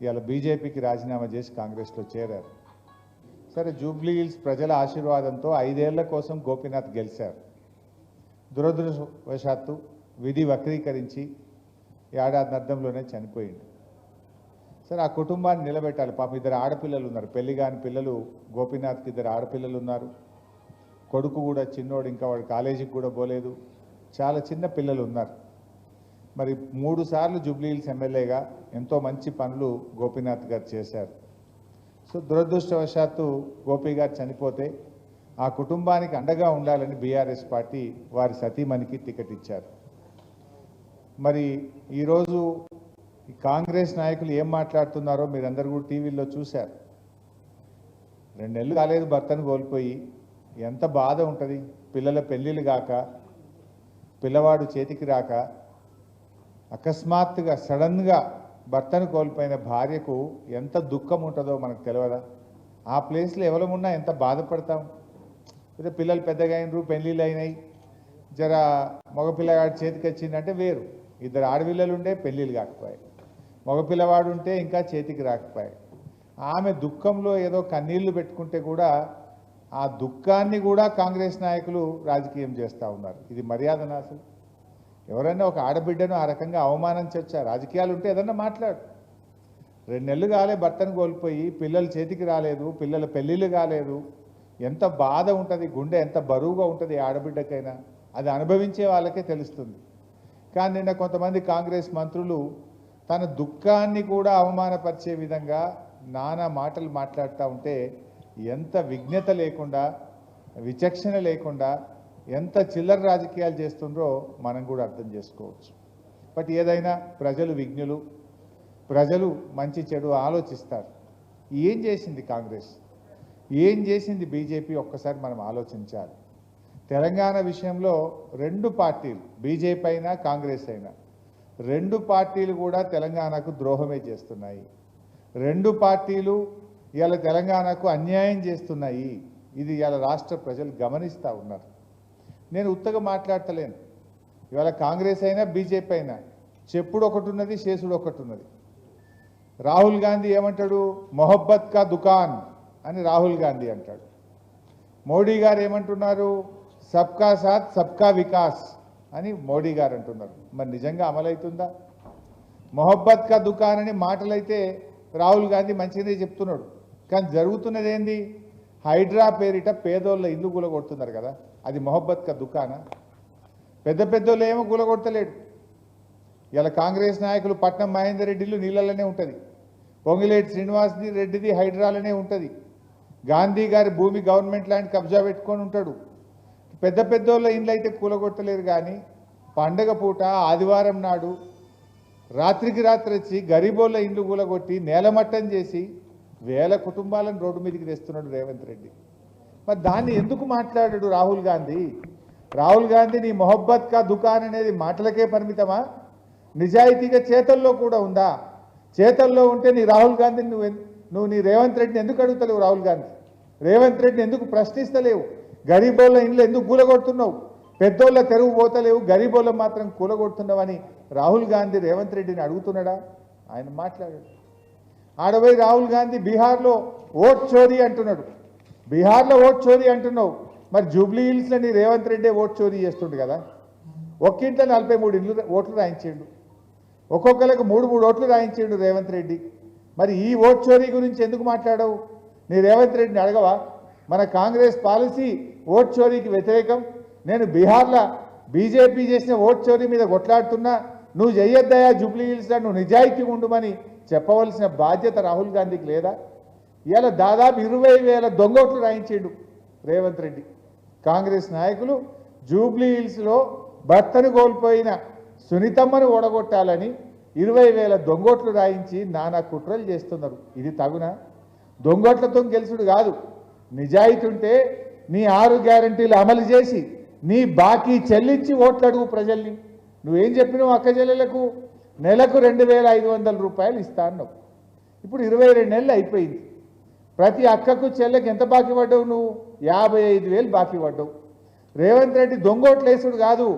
ఇవాళ బీజేపీకి రాజీనామా చేసి కాంగ్రెస్లో చేరారు. సరే జూబ్లీ హిల్స్ ప్రజల ఆశీర్వాదంతో ఐదేళ్ళ కోసం గోపీనాథ్ గెలిచారు. దురదృష్టవశాత్తు విధి వక్రీకరించి ఏడాది అర్థంలోనే చనిపోయింది సరే ఆ కుటుంబాన్ని నిలబెట్టాలి. పాపం ఇద్దరు ఆడపిల్లలు ఉన్నారు. పెళ్ళి కాని పిల్లలు గోపీనాథ్కి ఇద్దరు ఆడపిల్లలు ఉన్నారు. కొడుకు కూడా చిన్నోడు ఇంకా వాడు కాలేజీకి కూడా పోలేదు. చాలా చిన్న పిల్లలు ఉన్నారు. మరి మూడు సార్లు జూబ్లీహిల్స్ ఎమ్మెల్యేగా ఎంతో మంచి పనులు గోపీనాథ్ గారు చేశారు. సో దురదృష్టవశాత్తు గోపి గారు చనిపోతే ఆ కుటుంబానికి అండగా ఉండాలని బీఆర్ఎస్ పార్టీ వారి సతీమణికి టికెట్ ఇచ్చారు. మరి ఈరోజు కాంగ్రెస్ నాయకులు ఏం మాట్లాడుతున్నారో మీరందరూ కూడా టీవీలో చూశారు. రెండు నెలలు కాలేదు భర్తను కోల్పోయి ఎంత బాధ ఉంటుంది? పిల్లల పెళ్ళిళ్ళు కాక పిల్లవాడు చేతికి రాక అకస్మాత్తుగా సడన్గా భర్తను కోల్పోయిన భార్యకు ఎంత దుఃఖం ఉంటుందో మనకు తెలియదా ఆ ప్లేస్లో ఎవరమున్నా ఎంత బాధపడతాం? అయితే పిల్లలు పెద్దగా అయినరు పెళ్ళిళ్ళు అయినాయి. జర మగపిల్లగాడు చేతికి వచ్చిందంటే వేరు. ఇద్దరు ఆడపిల్లలు ఉండే పెళ్ళిళ్ళు కాకపోయాయి. మగపిల్లవాడు ఉంటే ఇంకా చేతికి రాకపోయాయి. ఆమె దుఃఖంలో ఏదో కన్నీళ్ళు పెట్టుకుంటే కూడా ఆ దుఃఖాన్ని కూడా కాంగ్రెస్ నాయకులు రాజకీయం చేస్తూ ఉన్నారు. ఇది మర్యాదనా అసలు? ఎవరైనా ఒక ఆడబిడ్డను ఆ రకంగా అవమానించొచ్చా రాజకీయాలు ఉంటే ఏదన్నా మాట్లాడు. రెండు నెలలు కాలే భర్తను కోల్పోయి పిల్లలు చేతికి రాలేదు పిల్లల పెళ్ళిళ్ళు కాలేదు. ఎంత బాధ ఉంటుంది గుండె ఎంత బరువుగా ఉంటుంది ఆడబిడ్డకైనా. అది అనుభవించే వాళ్ళకే తెలుస్తుంది. కానీ నిన్న కొంతమంది కాంగ్రెస్ మంత్రులు తన దుఃఖాన్ని కూడా అవమానపరిచే విధంగా నానా మాటలు మాట్లాడుతూ ఉంటే ఎంత విఘ్నత లేకుండా విచక్షణ లేకుండా ఎంత చిల్లర రాజకీయాలు చేస్తుండ్రో మనం కూడా అర్థం చేసుకోవచ్చు. బట్ ఏదైనా ప్రజలు విజ్ఞులు ప్రజలు మంచి చెడు ఆలోచిస్తారు. ఏం చేసింది కాంగ్రెస్? ఏం చేసింది బీజేపీ? ఒక్కసారి మనం ఆలోచించాలి. తెలంగాణ విషయంలో రెండు పార్టీలు బీజేపీ అయినా కాంగ్రెస్ అయినా రెండు పార్టీలు కూడా తెలంగాణకు ద్రోహమే చేస్తున్నాయి. రెండు పార్టీలు ఇలా తెలంగాణకు అన్యాయం చేస్తున్నాయి. ఇది ఇలా రాష్ట్ర ప్రజలు గమనిస్తూ ఉన్నారు. నేను ఉత్తగా మాట్లాడతలేను. ఇవాళ కాంగ్రెస్ అయినా బీజేపీ అయినా చెప్పుడు ఒకటి ఉన్నది శేషుడు ఒకటి ఉన్నది. రాహుల్ గాంధీ ఏమంటాడు? మొహబ్బత్ కా దుకాన్ అని రాహుల్ గాంధీ అంటాడు. మోడీ గారు ఏమంటున్నారు? సబ్కా సాత్ సబ్కా వికాస్ అని మోడీ గారు అంటున్నారు. మరి నిజంగా అమలవుతుందా మొహబ్బత్ కా దుకాన్ అని మాటలైతే రాహుల్ గాంధీ మంచిగానే చెప్తున్నాడు. కానీ జరుగుతున్నది ఏంది హైడ్రా పేరిట పేదోళ్ళ ఇల్లు కొడుతున్నారు కదా. అది మొహబ్బత్ కా దుకానా? పెద్ద పెద్దోళ్ళు ఏమో గులగొడతలేడు ఇలా కాంగ్రెస్ నాయకులు పట్నం మహేందర్ రెడ్డిలు నీళ్ళలోనే ఉంటుంది. పొంగిలేటి శ్రీనివాస్ రెడ్డిది హైడ్రాలోనే ఉంటుంది. గాంధీ గారి భూమి గవర్నమెంట్ ల్యాండ్ కబ్జా పెట్టుకొని ఉంటాడు. పెద్ద పెద్దోళ్ళ ఇండ్లు అయితే కూలగొట్టలేరు కానీ పండగ పూట ఆదివారం నాడు రాత్రికి రాత్రి వచ్చి గరీబోళ్ళ ఇండ్లు కూలగొట్టి నేలమట్టం చేసి వేల కుటుంబాలను రోడ్డు మీదకి తెస్తున్నాడు రేవంత్ రెడ్డి. మరి దాన్ని ఎందుకు మాట్లాడాడు రాహుల్ గాంధీ? రాహుల్ గాంధీ నీ మొహబ్బత్ కా దుకాన్ అనేది మాటలకే పరిమితమా? నిజాయితీగా చేతల్లో కూడా ఉందా? చేతల్లో ఉంటే నీ రాహుల్ గాంధీని నువ్వు నువ్వు నీ రేవంత్ రెడ్డిని ఎందుకు అడుగుతలేవు రాహుల్ గాంధీ? రేవంత్ రెడ్డిని ఎందుకు ప్రశ్నిస్తలేవు? గరీబోళ్ళ ఇండ్లు ఎందుకు కూలగొడుతున్నావు? పెద్దోళ్ళ తెరువు పోతలేవు గరీబోళ్ళ మాత్రం కూలగొడుతున్నావని రాహుల్ గాంధీ రేవంత్ రెడ్డిని అడుగుతున్నాడా? ఆయన మాట్లాడాడు. ఆడపోయి రాహుల్ గాంధీ బీహార్లో ఓట్ చోరీ అంటున్నాడు. బీహార్లో ఓట్ చోరీ అంటున్నావు. మరి జూబ్లీ హిల్స్లో నీ రేవంత్ రెడ్డి ఓట్ చోరీ చేస్తుండు కదా. ఒక్కింట్లో నలభై మూడు ఇల్లు ఓట్లు రాయించిండు. ఒక్కొక్కరికి మూడు మూడు ఓట్లు రాయించిండు రేవంత్ రెడ్డి. మరి ఈ ఓట్ చోరీ గురించి ఎందుకు మాట్లాడవు? నీ రేవంత్ రెడ్డిని అడగవా? మన కాంగ్రెస్ పాలసీ ఓట్ చోరీకి వ్యతిరేకం. నేను బీహార్లో బీజేపీ చేసిన ఓట్ చోరీ మీద కొట్లాడుతున్నా. నువ్వు చెయ్యొద్దయా జూబ్లీ హిల్స్లో నువ్వు నిజాయితీ ఉండమని చెప్పవలసిన బాధ్యత రాహుల్ గాంధీకి లేదా? ఇలా దాదాపు ఇరవై వేల దొంగోట్లు రాయించాడు రేవంత్ రెడ్డి. కాంగ్రెస్ నాయకులు జూబ్లీ హిల్స్లో భర్తను కోల్పోయిన సునీతమ్మను ఓడగొట్టాలని ఇరవై వేల దొంగోట్లు రాయించి నానా కుట్రలు చేస్తున్నారు. ఇది తగునా? దొంగోట్లతో గెలుసుడు కాదు. నిజాయితీ ఉంటే నీ ఆరు గ్యారంటీలు అమలు చేసి నీ బాకీ చెల్లించి ఓట్లు అడుగు ప్రజల్ని. నువ్వేం చెప్పినావు అక్క చెల్లెలకు? నెలకు రెండు వేల ఐదు వందల రూపాయలు ఇస్తా అన్నావు. ఇప్పుడు ఇరవై రెండు నెలలు అయిపోయింది. ప్రతి అక్కకు చెల్లెకి ఎంత బాకీ పడ్డావు నువ్వు? యాభై ఐదు వేలు బాకీ పడ్డావు. రేవంత్ రెడ్డి దొంగోట్లేసుడు కాదు.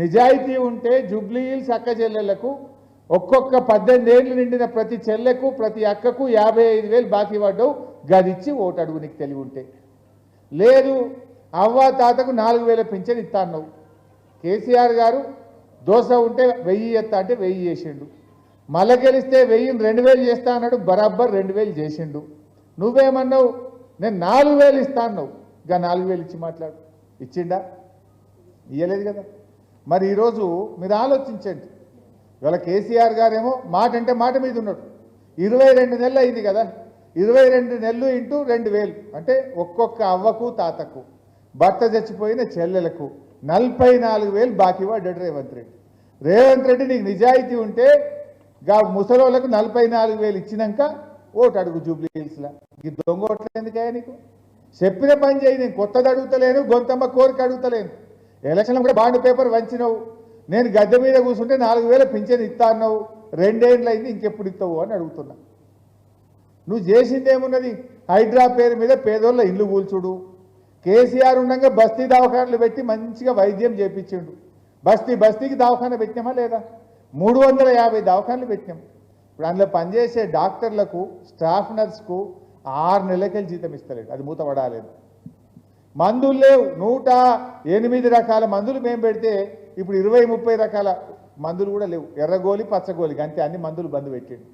నిజాయితీ ఉంటే జూబ్లీ హిల్స్ అక్క చెల్లెళ్ళకు ఒక్కొక్క పద్దెనిమిది ఏళ్ళు నిండిన ప్రతి చెల్లెకు ప్రతి అక్కకు యాభై ఐదు వేలు బాకీ పడ్డావు. గదిచ్చి ఓటు అడుగు నీకు తెలివి ఉంటే. లేదు అవ్వ తాతకు నాలుగు వేల పింఛన్ ఇస్తా కేసీఆర్ గారు దోశ ఉంటే వెయ్యి ఎత్తా అంటే వెయ్యి చేసిండు. మళ్ళా గెలిస్తే వెయ్యిని రెండు వేలు చేస్తా అన్నాడు. బరాబర్ రెండు వేలు చేసిండు. నువ్వేమన్నావు? నేను నాలుగు వేలు ఇస్తా అన్నావు. ఇంకా నాలుగు వేలు ఇచ్చి మాట్లాడు. ఇచ్చిండా? ఇయ్యలేదు కదా. మరి ఈరోజు మీరు ఆలోచించండి. ఇవాళ కేసీఆర్ గారేమో మాట అంటే మాట మీద ఉన్నాడు. ఇరవై రెండు నెలలు అయింది కదా. ఇరవై రెండు నెలలు ఇంటూ రెండు వేలు. అంటే ఒక్కొక్క అవ్వకు తాతకు. భర్త చచ్చిపోయిన చెల్లెలకు నలభై నాలుగు వేలు బాకీ పడ్డాడు రేవంత్ రెడ్డి. రేవంత్ రెడ్డి నీకు నిజాయితీ ఉంటే గా ముసలోళ్ళకు నలభై నాలుగు వేలు ఇచ్చినాక ఓటు అడుగు జూబ్లీ హిల్స్లో. ఈ దొంగ ఓట్లు ఎందుకయ్యా నీకు? చెప్పిన పని చేయి నేను కొత్తది అడుగుతలేను గొంతమ్మ కోరిక అడుగుతలేను. ఎలక్షన్లో కూడా బాండ్ పేపర్ వంచినవు. నేను గద్దె మీద కూర్చుంటే నాలుగు వేల పింఛన్ ఇస్తా అన్నావు. రెండేళ్ళు అయింది ఇంకెప్పుడు ఇస్తావు అని అడుగుతున్నా. నువ్వు చేసింది ఏమున్నది? హైడ్రా పేరు మీద పేదోళ్ళ ఇల్లు కూల్చుడు. కేసీఆర్ ఉండగా బస్తీ దవాఖానలు పెట్టి మంచిగా వైద్యం చేపించిండు. బస్తీ బస్తీకి దవాఖాన పెట్టినామా లేదా? మూడు వందల యాభై దవాఖానలు పెట్టినాం. ఇప్పుడు అందులో పనిచేసే డాక్టర్లకు స్టాఫ్ నర్స్కు ఆరు నెలలకెళ్ళి జీతం ఇస్తలేడు. అది మూతపడాలేదు. మందులు లేవు. నూట ఎనిమిది రకాల మందులు మేము పెడితే ఇప్పుడు ఇరవై ముప్పై రకాల మందులు కూడా లేవు. ఎర్రగోలి పచ్చగోలి అంతే అన్ని మందులు బంద్ పెట్టిండు.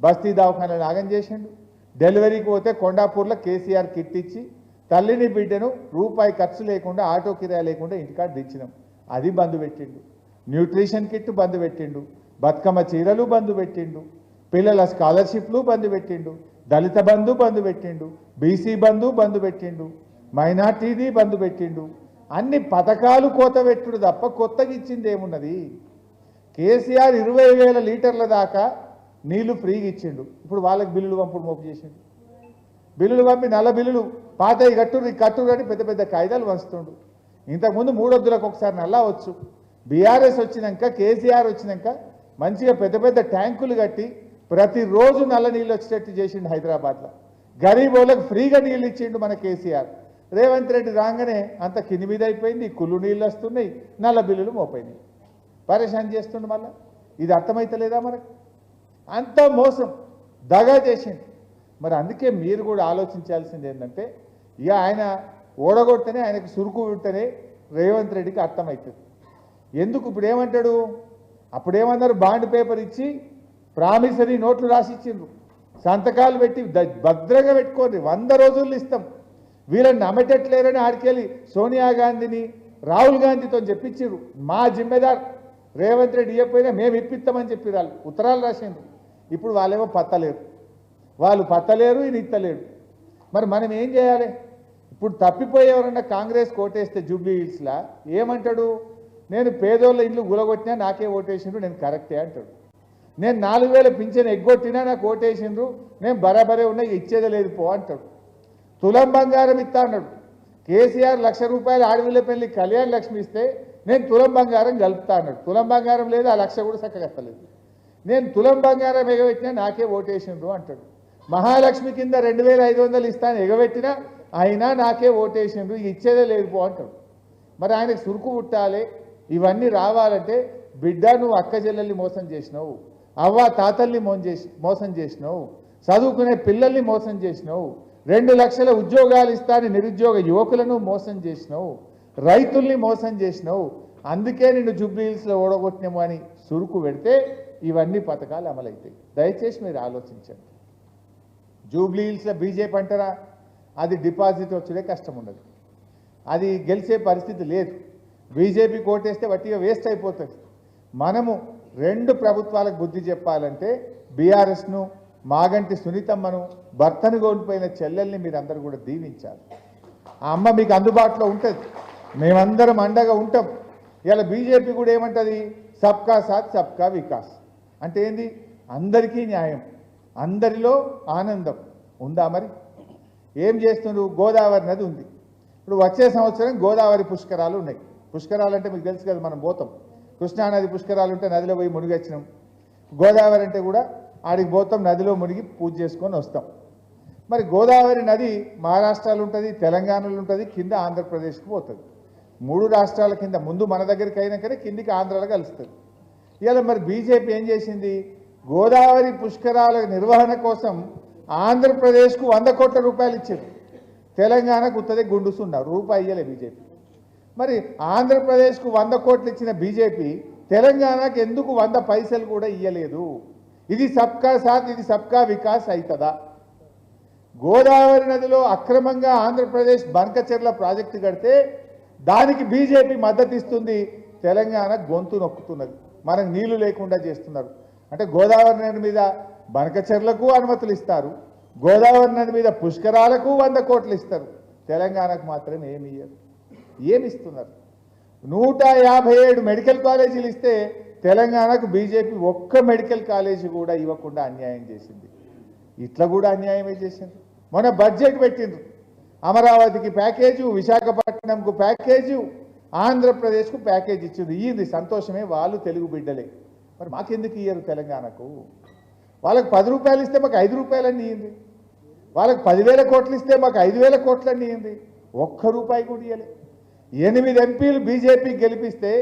బస్తీ దవాఖానలు నాగం చేసిండు. డెలివరీకి పోతే కొండాపూర్లో కేసీఆర్ కిట్ ఇచ్చి తల్లిని బిడ్డను రూపాయి ఖర్చు లేకుండా ఆటో కిరాయి లేకుండా ఇంటికాడ తెచ్చినాం అది బంద్ పెట్టిండు. న్యూట్రిషన్ కిట్ బంద్ పెట్టిండు. బతుకమ్మ చీరలు బంద్ పెట్టిండు. పిల్లల స్కాలర్షిప్లు బంద్ పెట్టిండు. దళిత బంధు బంధు పెట్టిండు బీసీ బంధు బంధు పెట్టిండు మైనార్టీది బంధు పెట్టిండు. అన్ని పథకాలు కోత పెట్టుడు తప్ప కొత్తగా ఇచ్చింది ఏమున్నది? కేసీఆర్ ఇరవై వేల లీటర్ల దాకా నీళ్ళు ఫ్రీగా ఇచ్చిండు. ఇప్పుడు వాళ్ళకి బిల్లులు పంపుడు మోపు చేసిండు. బిల్లులు పంపి నల్ల బిల్లులు పాతయి కట్టురు కట్టురు అని పెద్ద పెద్ద కాగితాలు వంచుతుండు ఇంతకుముందు మూడొద్దులకు ఒకసారి నల్లా వచ్చు. బీఆర్ఎస్ వచ్చినాక కేసీఆర్ వచ్చినాక మంచిగా పెద్ద పెద్ద ట్యాంకులు కట్టి ప్రతిరోజు నల్ల నీళ్ళు వచ్చేటట్టు చేసిండు హైదరాబాద్లో. గరీబ్ వాళ్ళకి ఫ్రీగా నీళ్ళు ఇచ్చిండు మన కేసీఆర్. రేవంత్ రెడ్డి రాగానే అంత కింది మీద అయిపోయింది కుళ్ళు నీళ్ళు వస్తున్నాయి నల్ల బిల్లులు మోపోయినాయి పరేషాన్ చేస్తుండు మళ్ళా? ఇది అర్థమైతలేదా మనకు? అంత మోసం దగా చేసిండు. మరి అందుకే మీరు కూడా ఆలోచించాల్సింది ఏంటంటే ఇక ఆయన ఓడగొడితేనే ఆయనకు సురుకు ఉంటేనే రేవంత్ రెడ్డికి అర్థమవుతుంది ఎందుకు ఇప్పుడు ఏమంటాడు? అప్పుడేమన్నారు? బాండ్ పేపర్ ఇచ్చి ప్రామిసరీ నోట్లు రాసిచ్చిండ్రు. సంతకాలు పెట్టి భద్రంగా పెట్టుకోండి వంద రోజులు ఇస్తాం. వీళ్ళని నమ్మటట్లేరని ఆడికెళ్ళి సోనియా గాంధీని రాహుల్ గాంధీతో చెప్పించారు మా జిమ్మెదార్ రేవంత్ రెడ్డి ఇవ్వకపోయినా మేము ఇప్పిస్తామని చెప్పి వాళ్ళు. ఉత్తరాలు రాసిండ్రు. ఇప్పుడు వాళ్ళేమో పత్తలేరు. వాళ్ళు పత్తలేరు ఈయన ఇత్తలేడు. మరి మనం ఏం చేయాలి? ఇప్పుడు తప్పిపోయి ఎవరన్నా కాంగ్రెస్ కోటేస్తే జూబ్లీ హిల్స్లా ఏమంటాడు? నేను పేదోళ్ళ ఇల్లు గులగొట్టినా నాకే ఓటేసిండ్రు నేను కరెక్టే అంటాడు. నేను నాలుగు వేల పింఛన్ ఎగ్గొట్టినా నాకు ఓటేసిండ్రు. నేను బరాబరే ఉన్నా ఇచ్చేదే లేదు పో అంటాడు. తులం బంగారం ఇస్తా అన్నాడు. కేసీఆర్ లక్ష రూపాయలు ఆడవిల్ల పెళ్ళి కళ్యాణ లక్ష్మి ఇస్తే నేను తులం బంగారం కలుపుతా అన్నాడు. తులం బంగారం లేదు ఆ లక్ష కూడా చక్కగత్తలేదు నేను తులం బంగారం ఎగబెట్టినా నాకే ఓటేసిండ్రు అంటాడు. మహాలక్ష్మి కింద రెండు వేల ఐదు వందలు ఇస్తాను ఎగబెట్టినా అయినా నాకే ఓటేసిండ్రు ఇచ్చేదే లేదు పో అంటాడు. మరి ఆయనకు సురుకు పుట్టాలి. ఇవన్నీ రావాలంటే బిడ్డ నువ్వు అక్క చెల్లెల్ని మోసం చేసినావు. అవ్వ తాతల్ని మోసం చేసి మోసం చేసినావు. చదువుకునే పిల్లల్ని మోసం చేసినావు. రెండు లక్షల ఉద్యోగాలు ఇస్తాని నిరుద్యోగ యువకులను మోసం చేసినావు. రైతుల్ని మోసం చేసినావు. అందుకే నిన్ను జుబ్లీహిల్స్లో ఓడగొట్టినాము అని సురుకు పెడితే ఇవన్నీ పథకాలు అమలవుతాయి దయచేసి మీరు ఆలోచించండి. జూబ్లీహిల్స్లో బీజేపీ అంటారా? అది డిపాజిట్ వచ్చుడే కష్టం ఉండదు. అది గెలిచే పరిస్థితి లేదు. బీజేపీ కోటేస్తే వట్టిగా వేస్ట్ అయిపోతుంది. మనము రెండు ప్రభుత్వాలకు బుద్ధి చెప్పాలంటే బీఆర్ఎస్ను మాగంటి సునీతమ్మను భర్తను కోల్పోయిన చెల్లెల్ని మీరందరూ కూడా దీవించాలి. ఆ అమ్మ మీకు అందుబాటులో ఉంటుంది. మేమందరం అండగా ఉంటాం. ఇలా బీజేపీ కూడా ఏమంటది? సబ్కా సాత్ సబ్కా వికాస్. అంటే ఏంది? అందరికీ న్యాయం అందరిలో ఆనందం ఉందా మరి? ఏం చేస్తున్నారు? గోదావరి నది ఉంది. ఇప్పుడు వచ్చే సంవత్సరం గోదావరి పుష్కరాలు ఉన్నాయి. పుష్కరాలు అంటే మీకు తెలుసు కదా మనం పోతాం. కృష్ణానది పుష్కరాలు ఉంటే నదిలో పోయి మునిగొచ్చినాం. గోదావరి అంటే కూడా ఆడికి పోతాం నదిలో మునిగి పూజ చేసుకొని వస్తాం. మరి గోదావరి నది మహారాష్ట్రలో ఉంటుంది తెలంగాణలో ఉంటుంది కింద ఆంధ్రప్రదేశ్కి పోతుంది. మూడు రాష్ట్రాల కింద ముందు మన దగ్గరికి అయినాకనే కిందికి ఆంధ్రాలో కలుస్తుంది. ఇలా మరి బీజేపీ ఏం చేసింది? గోదావరి పుష్కరాల నిర్వహణ కోసం ఆంధ్రప్రదేశ్కు వంద కోట్ల రూపాయలు ఇచ్చారు. తెలంగాణకు ఉత్తదే గుండుస్తున్నారు రూపాయి ఇయ్యలే బీజేపీ. మరి ఆంధ్రప్రదేశ్కు వంద కోట్లు ఇచ్చిన బీజేపీ తెలంగాణకు ఎందుకు వంద పైసలు కూడా ఇయ్యలేదు? ఇది సబ్కా సాత్ ఇది సబ్కా వికాస్ అవుతుందా గోదావరి నదిలో అక్రమంగా ఆంధ్రప్రదేశ్ బనకచెర్ల ప్రాజెక్టు కడితే దానికి బీజేపీ మద్దతు ఇస్తుంది తెలంగాణ గొంతు నొక్కుతున్నది. మనకు నీళ్ళు లేకుండా చేస్తున్నారు. అంటే గోదావరి నది మీద బనకచెర్లకు అనుమతులు ఇస్తారు. గోదావరి నది మీద పుష్కరాలకు వంద కోట్లు ఇస్తారు. తెలంగాణకు మాత్రం ఏమి ఇయ్యరు ఏమిస్తున్నారు? నూట యాభై ఏడు మెడికల్ కాలేజీలు ఇస్తే తెలంగాణకు బీజేపీ ఒక్క మెడికల్ కాలేజీ కూడా ఇవ్వకుండా అన్యాయం చేసింది. ఇట్లా కూడా అన్యాయమే చేసింది మొన్న బడ్జెట్ పెట్టిండ్రు. అమరావతికి ప్యాకేజు విశాఖపట్నంకు ప్యాకేజు ఆంధ్రప్రదేశ్కు ప్యాకేజ్ ఇచ్చింది ఇది సంతోషమే వాళ్ళు తెలుగు బిడ్డలే. మరి మాకెందుకు ఇయ్యరు తెలంగాణకు? వాళ్ళకి పది రూపాయలు ఇస్తే మాకు ఐదు రూపాయలన్నీ ఇయ్యింది. వాళ్ళకి పదివేల కోట్లు ఇస్తే మాకు ఐదు వేల కోట్లన్నీ ఇయ్యింది. ఒక్క రూపాయి కూడా ఇయ్యలే. ఎనిమిది ఎంపీలు బీజేపీ గెలిపిస్తే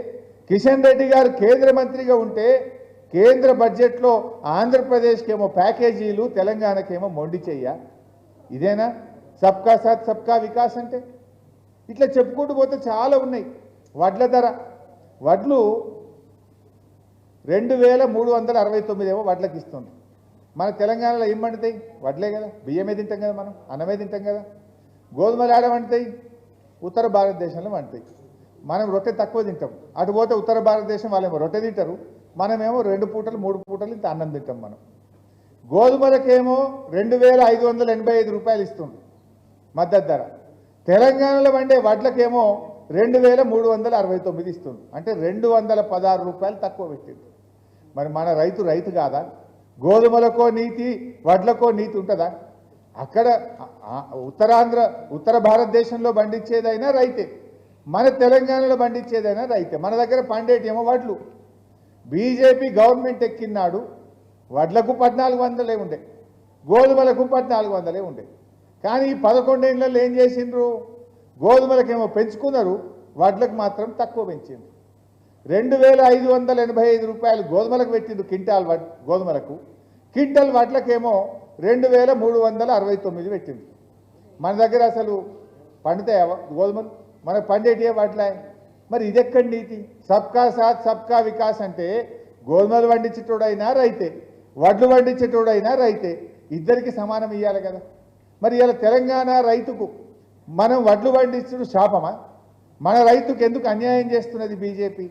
కిషన్ రెడ్డి గారు కేంద్ర మంత్రిగా ఉంటే కేంద్ర బడ్జెట్లో ఆంధ్రప్రదేశ్కి ఏమో ప్యాకేజీలు తెలంగాణకేమో మొండి చెయ్య? ఇదేనా? సబ్కా సాత్ సబ్కా వికాస్ అంటే? ఇట్లా చెప్పుకుంటూ పోతే చాలా ఉన్నాయి. వడ్ల ధర. వడ్లు రెండు వేల మూడు వందల అరవై తొమ్మిది ఏమో వడ్లకి ఇస్తుంది. మన తెలంగాణలో ఏం పండుతాయి వడ్లే కదా. బియ్యమే తింటాం కదా మనం. అన్నమే తింటాం కదా. గోధుమలు ఆడమంటాయి ఉత్తర భారతదేశంలో వండుతాయి మనం రొట్టె తక్కువ తింటాం. అటు పోతే ఉత్తర భారతదేశం వాళ్ళేమో రొట్టె తింటారు. మనమేమో రెండు పూటలు మూడు పూటలు ఇంత అన్నం తింటాం మనం. గోధుమలకేమో రెండు వేల ఐదు వందల ఎనభై ఐదు రూపాయలు ఇస్తుంది మద్దతు ధర. తెలంగాణలో వండే వడ్లకేమో రెండు వేల మూడు వందల అరవై తొమ్మిది ఇస్తుంది అంటే రెండు వందల పదహారు రూపాయలు తక్కువ పెట్టింది మరి మన రైతు రైతు కాదా? గోధుమలకో నీతి వడ్లకో నీతి ఉంటుందా? అక్కడ ఉత్తరాంధ్ర ఉత్తర భారతదేశంలో పండించేదైనా రైతే. మన తెలంగాణలో పండించేదైనా రైతే. మన దగ్గర పండేటేమో వడ్లు. బీజేపీ గవర్నమెంట్ ఎక్కినాడు వడ్లకు పద్నాలుగు వందలే ఉండే. గోధుమలకు పద్నాలుగు వందలే ఉండే. కానీ ఈ పదకొండేళ్ళలో ఏం చేసిండ్రు? గోధుమలకేమో పెంచుకున్నారు వడ్లకు మాత్రం తక్కువ పెంచిండ్రు. రెండు వేల ఐదు వందల ఎనభై ఐదు రూపాయలు గోధుమలకు పెట్టిండ్రు క్వింటాల్ వడ్ గోధుమలకు. కింటల్ వడ్లకేమో రెండు వేల మూడు వందల అరవై తొమ్మిది పెట్టింది. మన దగ్గర అసలు పండితే గోధుమలు? మనకు పండేటివే వడ్లే మరి ఇదెక్కడి నీతి? సబ్కా సాత్ సబ్కా వికాస్ అంటే గోధుమలు పండించేటోడైనా రైతే వడ్లు పండించేటోడైనా రైతే ఇద్దరికి సమానం ఇవ్వాలి కదా. మరి ఇలా తెలంగాణ రైతుకు మనం వడ్లు పండించడం శాపమా? మన రైతుకు ఎందుకు అన్యాయం చేస్తున్నది బీజేపీ?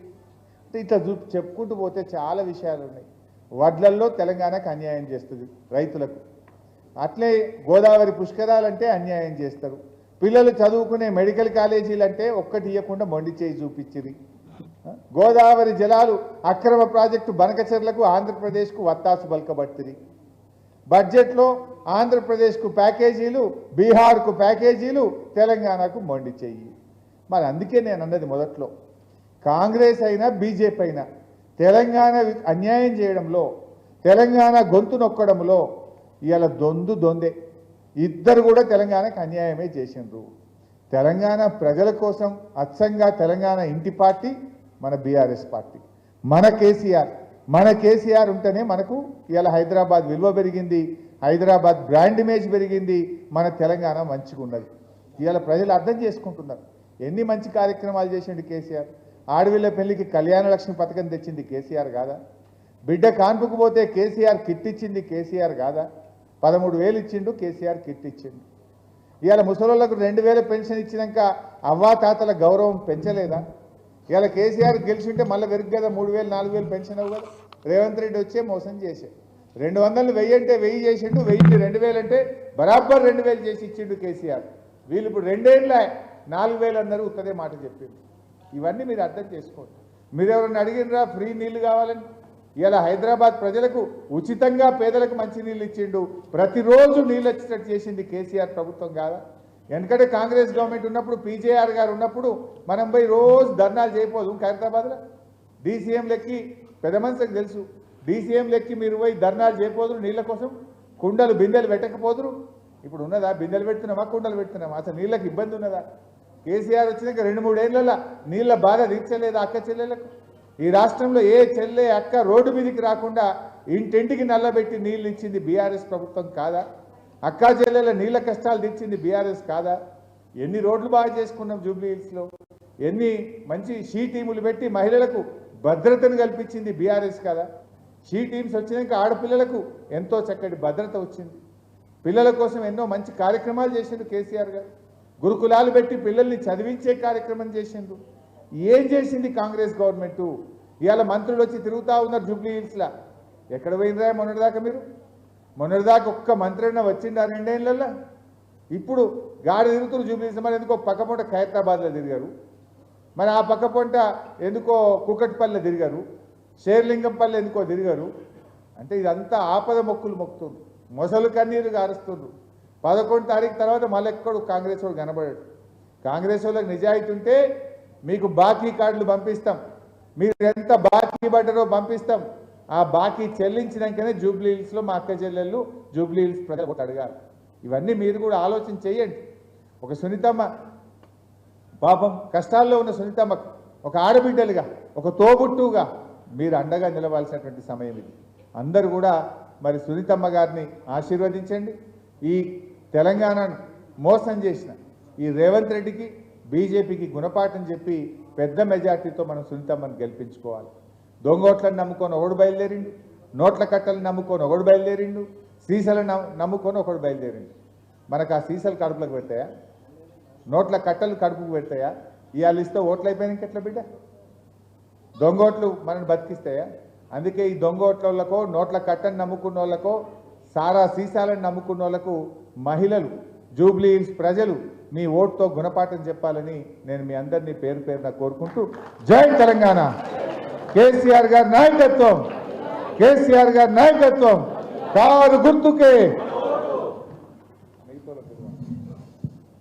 ఇట్లా చూ చెప్పుకుంటూ పోతే చాలా విషయాలు ఉన్నాయి. వడ్లల్లో తెలంగాణకు అన్యాయం చేస్తుంది రైతులకు. అట్లే గోదావరి పుష్కరాలంటే అన్యాయం చేస్తారు. పిల్లలు చదువుకునే మెడికల్ కాలేజీలు అంటే ఒక్కటి ఇవ్వకుండా మొండి చేయి చూపించింది గోదావరి జలాలు అక్రమ ప్రాజెక్టు బనకచెర్లకు ఆంధ్రప్రదేశ్కు వత్తాసు బల్కబడుతుంది బడ్జెట్లో ఆంధ్రప్రదేశ్కు ప్యాకేజీలు బీహార్కు ప్యాకేజీలు తెలంగాణకు మొండి చెయ్యి. మరి అందుకే నేను అన్నది మొదట్లో. కాంగ్రెస్ అయినా బీజేపీ అయినా తెలంగాణ అన్యాయం చేయడంలో తెలంగాణ గొంతు నొక్కడంలో ఇవాళ దొందు దొందే. ఇద్దరు కూడా తెలంగాణకు అన్యాయమే చేసిండ్రు. తెలంగాణ ప్రజల కోసం అచ్చంగా తెలంగాణ ఇంటి పార్టీ మన బీఆర్ఎస్ పార్టీ. మన కేసీఆర్ మన కేసీఆర్ ఉంటేనే మనకు ఇవాళ హైదరాబాద్ విలువ పెరిగింది హైదరాబాద్ బ్రాండ్ ఇమేజ్ పెరిగింది మన తెలంగాణ మంచిగా ఉన్నది. ఇవాళ ప్రజలు అర్థం చేసుకుంటున్నారు. ఎన్ని మంచి కార్యక్రమాలు చేసిండు కేసీఆర్? ఆడవిళ్ళ పెళ్ళికి కళ్యాణ లక్ష్మి పథకం తెచ్చింది కేసీఆర్ కాదా? బిడ్డ కాన్పుకు పోతే కేసీఆర్ కిట్ ఇచ్చింది కేసీఆర్ కాదా? పదమూడు వేలు ఇచ్చిండు కేసీఆర్ కిట్ ఇచ్చిండు. ఇవాళ ముసలోళ్ళకు రెండు వేల పెన్షన్ ఇచ్చినాక అవ్వాతాతల గౌరవం పెంచలేదా? ఇవాళ కేసీఆర్ గెలిచి ఉంటే మళ్ళీ వెరుగు కదా మూడు వేలు నాలుగు వేలు పెన్షన్ అవ్వు కదా? రేవంత్ రెడ్డి వచ్చే మోసం చేసే రెండు వందలు వెయ్యి అంటే వెయ్యి చేసిండు వెయ్యి రెండు వేలు అంటే బరాబర్ రెండు వేలు చేసి ఇచ్చిండు కేసీఆర్. వీళ్ళు ఇప్పుడు రెండేళ్ళ నాలుగు వేలు అన్నారు ఉత్తదే మాట చెప్పింది ఇవన్నీ మీరు అర్థం చేసుకోండి. మీరు ఎవరన్నా అడిగినరా ఫ్రీ నీళ్ళు కావాలని? ఇలా హైదరాబాద్ ప్రజలకు ఉచితంగా పేదలకు మంచి నీళ్ళు ఇచ్చిండు. ప్రతిరోజు నీళ్ళు వచ్చేటట్టు చేసింది కేసీఆర్ ప్రభుత్వం కాదా? ఎందుకంటే కాంగ్రెస్ గవర్నమెంట్ ఉన్నప్పుడు పీజేఆర్ గారు ఉన్నప్పుడు మనం పోయి రోజు ధర్నాలు చేయకపోదు. హైదరాబాద్లో? డీసీఎం లెక్కి పెద్ద మనిషికి తెలుసు. డీసీఎం లెక్కి మీరు పోయి ధర్నాలు చేయపోదురు నీళ్ళ కోసం? కుండలు బిందెలు పెట్టకపోదురు? ఇప్పుడు ఉన్నదా? బిందెలు పెడుతున్నామా? కుండలు పెడుతున్నామా? అసలు నీళ్ళకి ఇబ్బంది ఉన్నదా? కేసీఆర్ వచ్చినాక రెండు మూడేళ్ళలో నీళ్ళ బాధ తీర్చలేదు అక్క చెల్లెలకు ఈ రాష్ట్రంలో ఏ చెల్లె అక్క రోడ్డు మీదకి రాకుండా ఇంటింటికి నల్లబెట్టి నీళ్ళు ఇచ్చింది బీఆర్ఎస్ ప్రభుత్వం కాదా? అక్కా చెల్లెల నీళ్ళ కష్టాలు తెచ్చింది బీఆర్ఎస్ కాదా? ఎన్ని రోడ్లు బాగా చేసుకున్నాం జూబ్లీ హిల్స్లో ఎన్ని మంచి షీ టీములు పెట్టి మహిళలకు భద్రతను కల్పించింది బీఆర్ఎస్ కదా? షీ టీమ్స్ వచ్చినాక ఆడపిల్లలకు ఎంతో చక్కటి భద్రత వచ్చింది. పిల్లల కోసం ఎన్నో మంచి కార్యక్రమాలు చేసిండు కేసీఆర్ గారు. గురుకులాలు పెట్టి పిల్లల్ని చదివించే కార్యక్రమం చేసిండు. ఏం చేసింది కాంగ్రెస్ గవర్నమెంట్? ఇవాళ మంత్రులు వచ్చి తిరుగుతూ ఉన్నారు జూబ్లీ హిల్స్లో. ఎక్కడ పోయిందిరా మొన్నటిదాకా మీరు? మొన్నటిదాకా ఒక్క మంత్రి అయినా వచ్చిండా రెండేళ్ళల్లో ఇప్పుడు గాడి తిరుగుతున్నారు జూబ్లీ హిల్స్. మరి ఎందుకో పక్కపొంట ఖైరతాబాద్లో తిరిగారు. మరి ఆ పక్క పొంట ఎందుకో కుకట్పల్లె తిరిగారు. షేర్లింగంపల్లి ఎందుకో తిరిగారు. అంటే ఇదంతా ఆపద మొక్కులు మొక్కుతుంది. మొసలు కన్నీరు గారుస్తుండ్రు పదకొండు తారీఖు తర్వాత మళ్ళీ ఎక్కడు కాంగ్రెస్ వాడు కనబడాడు. కాంగ్రెస్ వాళ్ళకి నిజాయితీ ఉంటే మీకు బాకీ కార్డులు పంపిస్తాం. మీరు ఎంత బాకీ పడ్డారో పంపిస్తాం. ఆ బాకీ చెల్లించినాకనే జూబ్లీ హిల్స్లో మా అక్క చెల్లెళ్ళు జూబ్లీ హిల్స్ ప్రజలు ఒకటి అడగాలి ఇవన్నీ మీరు కూడా ఆలోచన చేయండి. ఒక సునీతమ్మ పాపం కష్టాల్లో ఉన్న సునీతమ్మకు ఒక ఆడబిడ్డలుగా ఒక తోబుట్టుగా మీరు అండగా నిలవాల్సినటువంటి సమయం ఇది. అందరూ కూడా మరి సునీతమ్మ గారిని ఆశీర్వదించండి. ఈ తెలంగాణను మోసం చేసిన ఈ రేవంత్ రెడ్డికి బీజేపీకి గుణపాఠం చెప్పి పెద్ద మెజార్టీతో మనం సునీతమ్మని గెలిపించుకోవాలి. దొంగోట్లను నమ్ముకొని ఒకడు బయలుదేరిండు నోట్ల కట్టలు నమ్ముకొని ఒకడు బయలుదేరిండు సీసలను నమ్ముకొని ఒకడు బయలుదేరిండు. మనకు ఆ సీసలు కడుపులకు పెడతాయా? నోట్ల కట్టలు కడుపుకు పెడతాయా? ఇవాళ ఇస్తే ఓట్లు అయిపోయినాక ఎట్లా బిడ్డ? దొంగోట్లు మనల్ని బతికిస్తాయా? అందుకే ఈ దొంగోట్లకో నోట్ల కట్టని నమ్ముకున్న వాళ్ళకో సారా సీసాలను నమ్ముకున్న వాళ్ళకు మహిళలు జూబ్లీ హిల్స్ ప్రజలు మీ ఓటుతో గుణపాఠం చెప్పాలని నేను మీ అందరినీ పేరు పేరున కోరుకుంటూ జై తెలంగాణ. కేసీఆర్ గారి నాయకత్వం. కేసీఆర్ గారి నాయకత్వం. కారు గుర్తుకే.